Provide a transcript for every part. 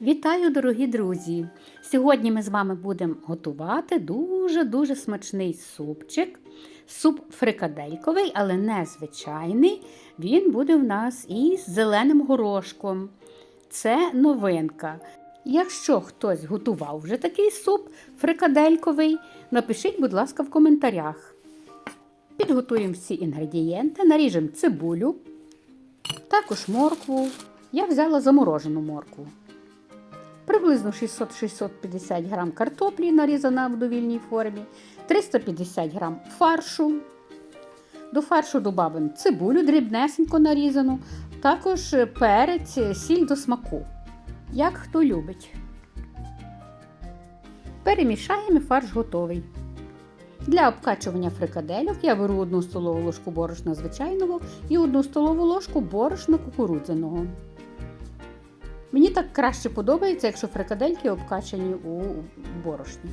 Вітаю, дорогі друзі! Сьогодні ми з вами будемо готувати дуже-дуже смачний супчик. Суп фрикадельковий, але не звичайний. Він буде в нас із зеленим горошком. Це новинка. Якщо хтось готував вже такий суп фрикадельковий, напишіть, будь ласка, в коментарях. Підготуємо всі інгредієнти, наріжемо цибулю, також моркву. Я взяла заморожену моркву. Приблизно 600-650 грам картоплі, нарізана в довільній формі, 350 грам фаршу. До фаршу додамо цибулю дрібнесенько нарізану, також перець, сіль до смаку. Як хто любить. Перемішаємо і фарш готовий. Для обкачування фрикадельок я беру 1 столову ложку борошна звичайного і 1 столову ложку борошна кукурудзяного. Мені так краще подобається, якщо фрикадельки обкачані у борошні.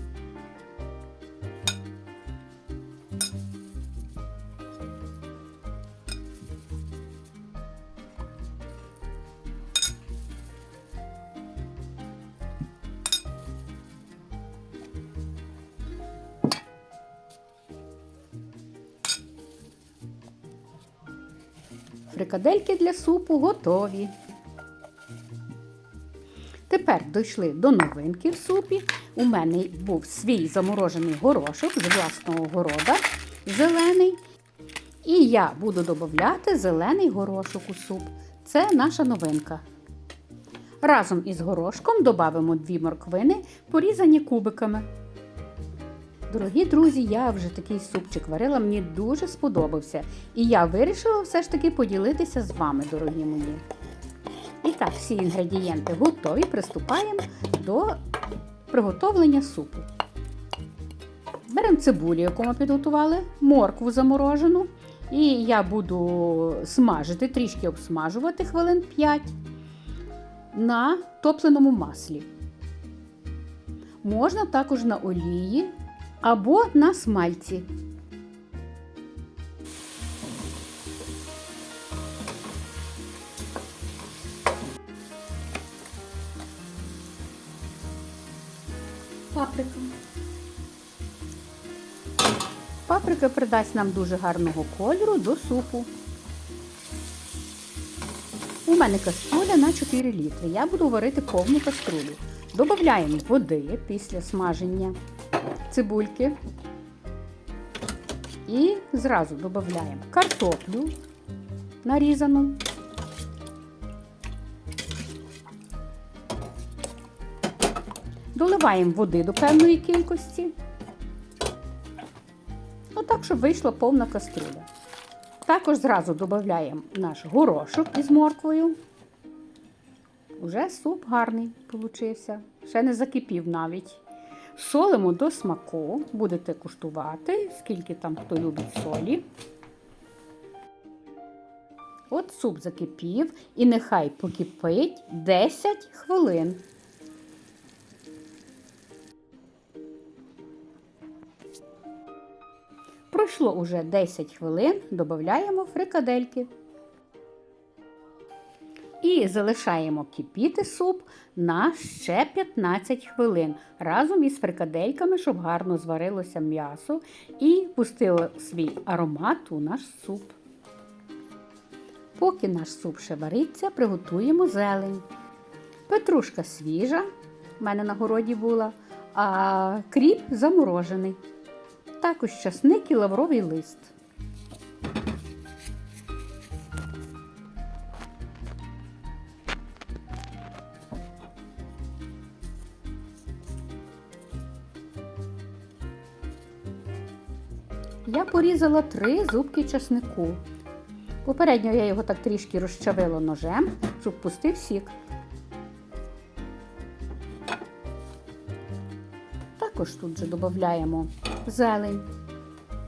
Фрикадельки для супу готові. Тепер дійшли до новинки в супі. У мене був свій заморожений горошок з власного города зелений. І я буду додати зелений горошок у суп. Це наша новинка. Разом із горошком додамо дві морквини, порізані кубиками. Дорогі друзі, я вже такий супчик варила, мені дуже сподобався. І я вирішила все ж таки поділитися з вами, дорогі мої. І так, всі інгредієнти готові. Приступаємо до приготовлення супу. Беремо цибулю, яку ми підготували, моркву заморожену. І я буду смажити, трішки обсмажувати хвилин 5 на топленому маслі. Можна також на олії або на смальці. Паприка. Паприка придасть нам дуже гарного кольору до супу. У мене каструля на 4 літри. Я буду варити повну каструлю. Додаємо води після смаження цибульки. І зразу додаємо картоплю нарізану. Доливаємо води до певної кількості. Отак, щоб вийшла повна каструля. Також зразу додаємо наш горошок із морквою. Уже суп гарний получився. Ще не закипів навіть. Солимо до смаку, будете куштувати, скільки там хто любить солі. От суп закипів і нехай покипить 10 хвилин. Пройшло уже 10 хвилин, додаємо фрикадельки. І залишаємо кипіти суп на ще 15 хвилин разом із фрикадельками, щоб гарно зварилося м'ясо і пустило свій аромат у наш суп. Поки наш суп ще вариться, приготуємо зелень. Петрушка свіжа, в мене на городі була, а кріп заморожений. Також часник і лавровий лист. Я порізала три зубки часнику. Попередньо я його так трішки розчавила ножем, щоб пустив сік. Також тут же додаємо зелень,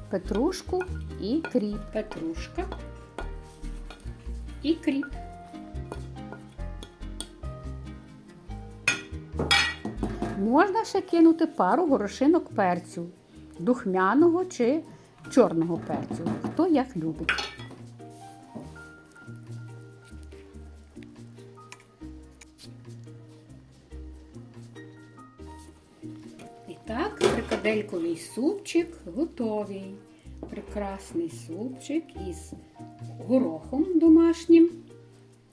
петрушку і кріп. Петрушка і кріп. Можна ще кинути пару горошинок перцю, духмяного чи чорного перцю, хто як любить. Так, фрикадельковий супчик готовий. Прекрасний супчик із горохом домашнім,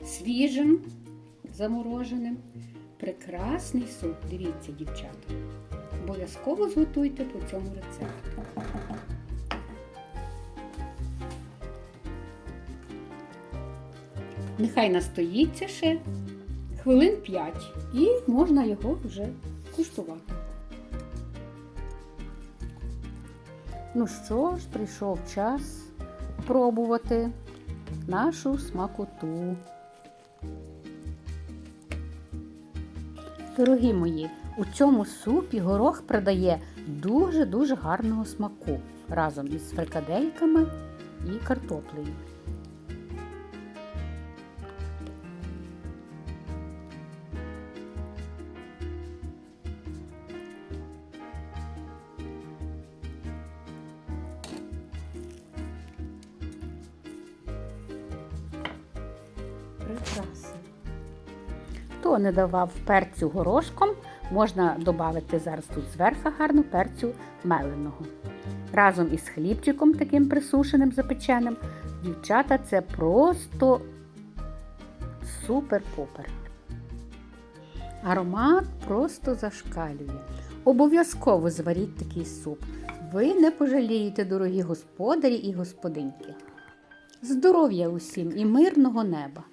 свіжим, замороженим. Прекрасний суп. Дивіться, дівчата. Обов'язково зготуйте по цьому рецепту. Нехай настоїться ще хвилин 5 і можна його вже куштувати. Ну що ж, прийшов час пробувати нашу смакоту. Дорогі мої, у цьому супі горох придає дуже-дуже гарного смаку разом із фрикадельками і картоплею. Хто не давав перцю горошком, можна додати зараз тут зверху гарно перцю меленого. Разом із хлібчиком таким присушеним запеченим. Дівчата, це просто супер-пупер. Аромат просто зашкалює. Обов'язково зваріть такий суп. Ви не пожалієте, дорогі господарі і господинки. Здоров'я усім і мирного неба!